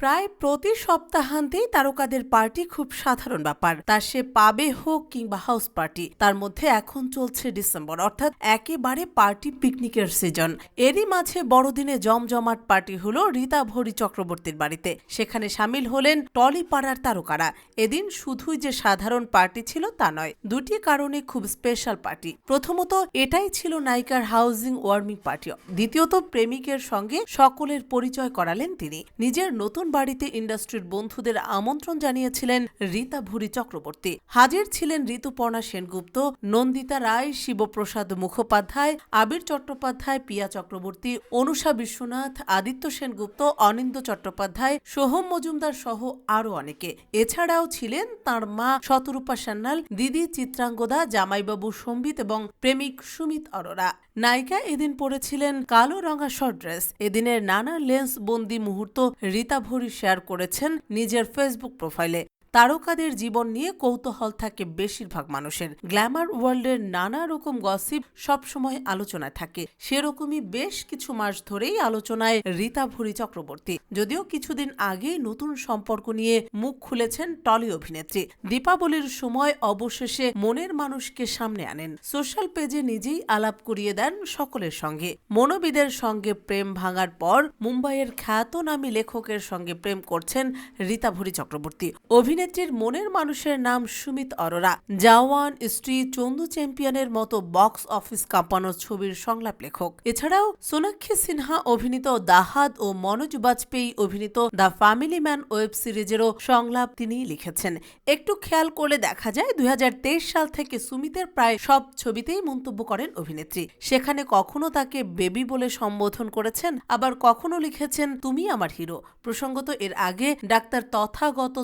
প্রায় প্রতি সপ্তাহান্তেই তারকাদের পার্টি খুব সাধারণ ব্যাপার। তা সে পাবে হোক কিংবা হাউস পার্টি, তার মধ্যে এখন চলছে ডিসেম্বর, অর্থাৎ একেবারে পার্টি পিকনিকের সিজন। এরই মাঝে বড়দিনে জমজমাট পার্টি হলো রীতা ভরি চক্রবর্তীর বাড়িতে। সেখানে সামিল হলেন টলিপাড়ার তারকারা। এদিন শুধুই যে সাধারণ পার্টি ছিল তা নয়, দুটি কারণে খুব স্পেশাল পার্টি। প্রথমত, এটাই ছিল নায়িকার হাউজিং ওয়ার্মিং পার্টি। দ্বিতীয়ত, প্রেমিকের সঙ্গে সকলের পরিচয় করালেন তিনি। নিজের নতুন বাড়িতে ইন্ডাস্ট্রির বন্ধুদের আমন্ত্রণ জানিয়েছিলেন রীতা ভুরি চক্রবর্তী। হাজির ছিলেন ঋতুপর্ণা সেনগুপ্ত, নন্দিতা রায়, শিবপ্রসাদ মুখোপাধ্যায়, আবির চট্টোপাধ্যায়, পিয়া চক্রবর্তী, অনুষা বিশ্বনাথ, আদিত্য সেনগুপ্ত অনিন্দ চট্টোপাধ্যায়, সোহম মজুমদার সহ আরও অনেকে। এছাড়াও ছিলেন তাঁর মা শতরূপা সান্যাল, দিদি চিত্রাঙ্গদা জামাইবাবু সম্বিত এবং প্রেমিক সুমিত অরোরা। নায়িকা এদিন পরেছিলেন কালো রঙা শর্ট ড্রেস। এদিনের নানা লেন্স বন্দি মুহূর্ত রীতা ভরি শেয়ার করেছেন নিজের ফেসবুক প্রোফাইলে তারকাদের জীবন নিয়ে কৌতূহল থাকে বেশিরভাগ মানুষের। গ্ল্যামার ওয়ার্ল্ডের নানা রকম গসিপ সবসময় আলোচনায় থাকে। সেরকমই বেশ কিছু মাস ধরেই আলোচনায় রীতা ভরি চক্রবর্তী। যদিও কিছুদিন আগেই নতুন সম্পর্ক নিয়ে মুখ খুলেছেন টলি অভিনেত্রী। দীপাবলির সময় অবশেষে মনের মানুষকে সামনে আনেন। সোশ্যাল পেজে নিজেই আলাপ করিয়ে দেন সকলের সঙ্গে। মনোবিদের সঙ্গে প্রেম ভাঙার পর মুম্বাইয়ের খ্যাতনামী লেখকের সঙ্গে প্রেম করছেন রীতা ভুরি চক্রবর্তী। অভিনেত্রীর মনের মানুষের নাম সুমিত অরোরা। জাওয়ান, স্ত্রী, চন্দু চ্যাম্পিয়নের মতো বক্স অফিস কাঁপানো ছবির সংলাপ লেখক। এছাড়াও সোনাক্ষী সিনহা অভিনীত দাহাদ ও মনোজ বাজপেয়ী অভিনীত দ্য ফ্যামিলি ম্যান ওয়েব সিরিজেরও সংলাপ তিনি লিখেছেন। একটু খেয়াল করলে দেখা যায় দুই হাজার তেইশ সাল থেকে সুমিতের প্রায় সব ছবিতেই মন্তব্য করেন অভিনেত্রী। সেখানে কখনো তাকে বেবি বলে সম্বোধন করেছেন, আবার কখনো লিখেছেন, তুমি আমার হিরো। প্রসঙ্গত এর আগে ডাক্তার তথাগত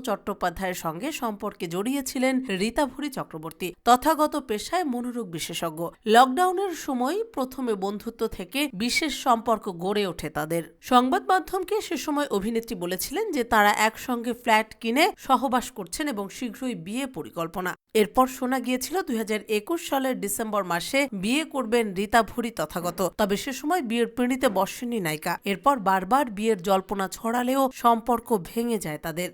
চট্টোপাধ্যায়ের সঙ্গে সম্পর্কে জড়িয়েছিলেন রীতা ভুরি চক্রবর্তী, তথাগত পেশায় মনোরোগ বিশেষজ্ঞ। লকডাউনের সময় প্রথমে বন্ধুত্ব থেকে বিশেষ সম্পর্ক গড়ে ওঠে তাদের। সংবাদ মাধ্যমকে সে সময় অভিনেত্রী বলেছিলেন যে তারা একসঙ্গে ফ্ল্যাট কিনে সহবাস করছেন এবং শীঘ্রই বিয়ে পরিকল্পনা। এরপর শোনা গিয়েছিল দুই হাজার একুশ সালের ডিসেম্বর মাসে বিয়ে করবেন রীতা ভুরি তথাগত, তবে সে সময় বিয়ের পিঁড়িতে বসেননি নায়িকা। এরপর বারবার বিয়ের জল্পনা ছড়ালেও সম্পর্ক ভেঙে যায় তাদের।